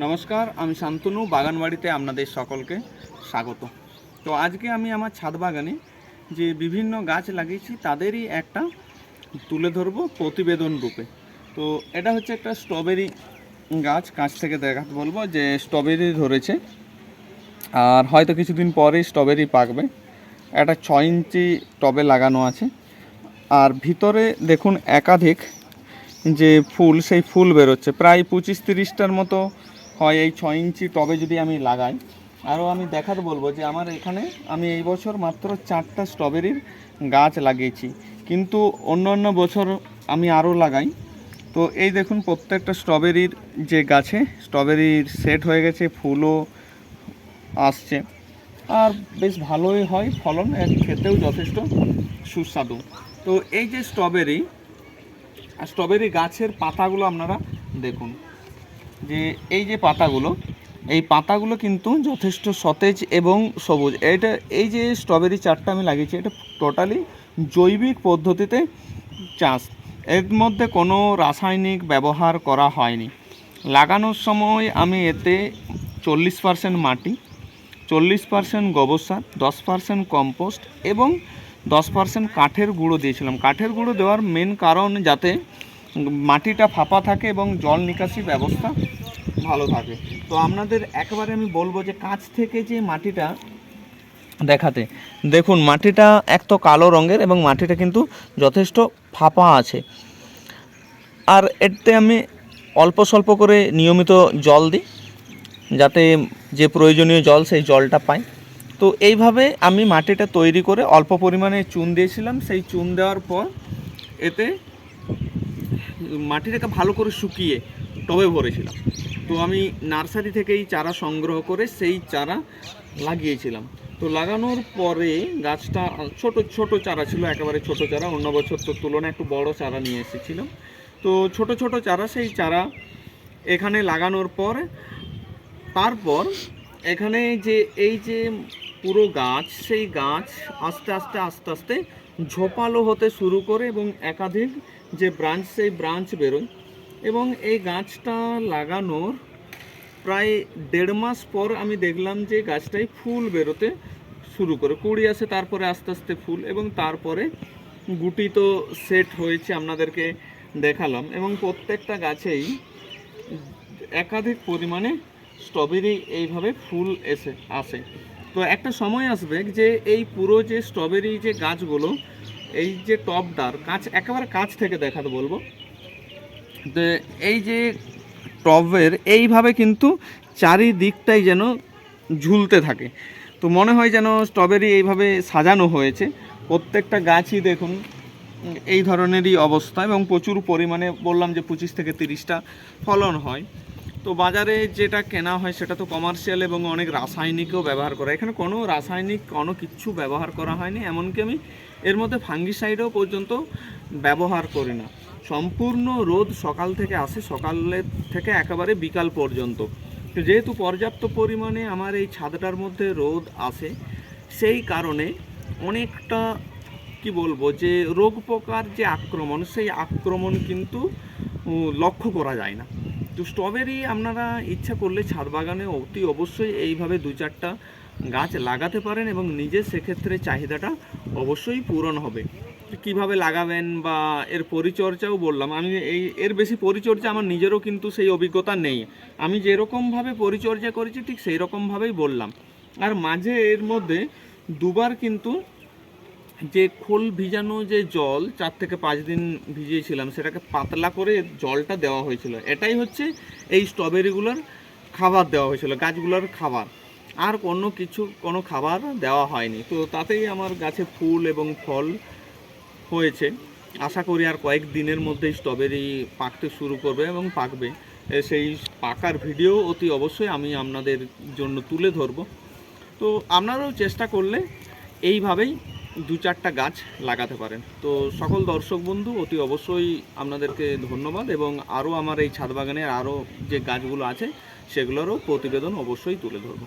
নমস্কার, আমি শান্তনু, বাগানবাড়িতে আপনাদের সকলকে স্বাগত। তো আজকে আমি আমার ছাদ বাগানে যে বিভিন্ন গাছ লাগিয়েছি, তাদেরই একটা তুলে ধরবো প্রতিবেদন রূপে। তো এটা হচ্ছে একটা স্ট্রবেরি গাছ, কাছ থেকে দেখাতে বলব যে স্ট্রবেরি ধরেছে। আর হয়তো কিছুদিন পরেই স্ট্রবেরি পাকবে। একটা ছ ইঞ্চি টবে লাগানো আছে। আর ভিতরে দেখুন একাধিক যে ফুল, সেই ফুল বেরোচ্ছে। প্রায় পঁচিশ তিরিশটার মতো হয় এই ছ ইঞ্চি টবে যদি আমি লাগাই, আরও আমি দেখাতে বলব যে আমার এখানে আমি এই বছর মাত্র চারটা স্ট্রবেরির গাছ লাগিয়েছি। কিন্তু অন্য অন্য বছর আমি আরও লাগাই। তো এই দেখুন প্রত্যেকটা স্ট্রবেরির যে গাছে, স্ট্রবেরির সেট হয়ে গেছে, ফুলও আসছে। আর বেশ ভালোই হয় ফলন খেতেও যথেষ্ট সুস্বাদু। তো এই যে স্ট্রবেরি স্ট্রবেরি গাছের পাতাগুলো আপনারা দেখুন। যে এই যে পাতাগুলো, এই পাতাগুলো কিন্তু যথেষ্ট সতেজ এবং সবুজ। এটা, এই যে স্ট্রবেরি চারটা আমি লাগিয়েছি, এটা টোটালি জৈবিক পদ্ধতিতে চাষ। এর মধ্যে কোনো রাসায়নিক ব্যবহার করা হয়নি। লাগানোর সময় আমি এতে চল্লিশ পার্সেন্ট মাটি, চল্লিশ পার্সেন্ট গোবর সার, দশ পার্সেন্ট কম্পোস্ট এবং দশ পার্সেন্ট কাঠের গুঁড়ো দিয়েছিলাম। কাঠের গুঁড়ো দেওয়ার মেন কারণ যাতে মাটিটা ফাঁপা থাকে এবং জল নিকাশি ব্যবস্থা ভালো থাকে। তো আপনাদের একেবারে আমি বলব যে কাছ থেকে যে মাটিটা দেখাতে, দেখুন মাটিটা এক তো কালো রঙের এবং মাটিটা কিন্তু যথেষ্ট ফাঁপা আছে। আর এতে আমি অল্প স্বল্প করে নিয়মিত জল দিই, যাতে যে প্রয়োজনীয় জল সেই জলটা পাই। তো এইভাবে আমি মাটিটা তৈরি করে অল্প পরিমাণে চুন দিয়েছিলাম, সেই চুন দেওয়ার পর এতে মাটিটাকে ভালো করে শুকিয়ে টবে ভরেছিলাম। তো আমি নার্সারি থেকেই চারা সংগ্রহ করে সেই চারা লাগিয়েছিলাম। তো লাগানোর পরে গাছটা ছোট ছোট চারা ছিল, একেবারে ছোট চারা। অন্য বছর তো তুলনায় একটু বড় চারা নিয়ে এসেছিলাম। তো ছোট ছোট চারা, সেই চারা এখানে লাগানোর পর, তারপর এখানে যে, এই যে পুরো গাছ, সেই গাছ আস্তে আস্তে আস্তে আস্তে ঝোপালো হতে শুরু করে এবং একাধিক যে ব্রাঞ্চ, সেই ব্রাঞ্চ বেরোয়। এবং এই গাছটা লাগানোর প্রায় দেড় মাস পর আমি দেখলাম যে গাছটায় ফুল বেরোতে শুরু করে। কুড়ি আসে তারপরে আস্তে আস্তে ফুল এবং তারপরে গুটি তো সেট হয়েছে আপনাদেরকে দেখালাম। এবং প্রত্যেকটা গাছেই একাধিক পরিমাণে স্ট্রবেরি এইভাবে ফুল এসে, আসে। তো একটা সময় আসবে যে এই পুরো যে স্ট্রবেরি যে গাছগুলো, এই যে টপদার কাছ একেবারে কাছ থেকে দেখাতে বলব। তো এই যে টবের এইভাবে কিন্তু চারিদিকটাই যেন ঝুলতে থাকে। তো মনে হয় যেন স্ট্রবেরি এইভাবে সাজানো হয়েছে। প্রত্যেকটা গাছই দেখুন, এই ধরনেরই অবস্থা এবং প্রচুর পরিমাণে বললাম যে পঁচিশ থেকে তিরিশটা ফলন হয়। তো বাজারে যেটা কেনা হয় সেটা তো কমার্শিয়াল এবং অনেক রাসায়নিকও ব্যবহার করা। এখানে কোনো রাসায়নিক, কোনো কিচ্ছু ব্যবহার করা হয়নি, এমনকি আমি এর মধ্যে ফাঙ্গিসাইডও পর্যন্ত ব্যবহার করি না। সম্পূর্ণ রোদ সকাল থেকে আসে সকালের থেকে একেবারে বিকাল পর্যন্ত। যেহেতু পর্যাপ্ত পরিমাণে আমার এই ছাদটার মধ্যে রোদ আসে, সেই কারণে অনেকটা, কি বলব, যে রোগ পোকার যে আক্রমণ, সেই আক্রমণ কিন্তু লক্ষ্য করা যায় না। তো স্ট্রবেরি আপনারা ইচ্ছা করলে ছাদ বাগানে অতি অবশ্যই এইভাবে দু চারটা গাছ লাগাতে পারেন এবং নিজের সেক্ষেত্রে চাহিদাটা অবশ্যই পূরণ হবে। কীভাবে লাগাবেন বা এর পরিচর্যাও বললাম, আমি এই এর বেশি পরিচর্যা আমার নিজেরও কিন্তু সেই অভিজ্ঞতা নেই। আমি যেরকমভাবে পরিচর্যা করেছি ঠিক সেই রকমভাবেই বললাম। আর মাঝে এর মধ্যে দুবার কিন্তু যে খোল ভিজানো যে জল, চার থেকে পাঁচ দিন ভিজিয়েছিলাম, সেটাকে পাতলা করে জলটা দেওয়া হয়েছিল। এটাই হচ্ছে এই স্ট্রবেরিগুলোর খাবার দেওয়া হয়েছিল, গাছগুলোর খাবার। আর কোনো কিছু, কোনো খাবার দেওয়া হয়নি। তো তাতেই আমার গাছে ফুল এবং ফল হয়েছে। আশা করি আর কয়েক দিনের মধ্যেই স্ট্রবেরি পাকতে শুরু করবে এবং পাকবে। সেই পাকার ভিডিও অতি অবশ্যই আমি আপনাদের জন্য তুলে ধরবো। তো আপনারাও চেষ্টা করলে এইভাবেই দু চারটা গাছ লাগাতে পারেন। তো সকল দর্শক বন্ধু, অতি অবশ্যই আপনাদেরকে ধন্যবাদ এবং আরও আমার এই ছাদ বাগানের আরও যে গাছগুলো আছে, সেগুলোরও প্রতিবেদন অবশ্যই তুলে ধরবো।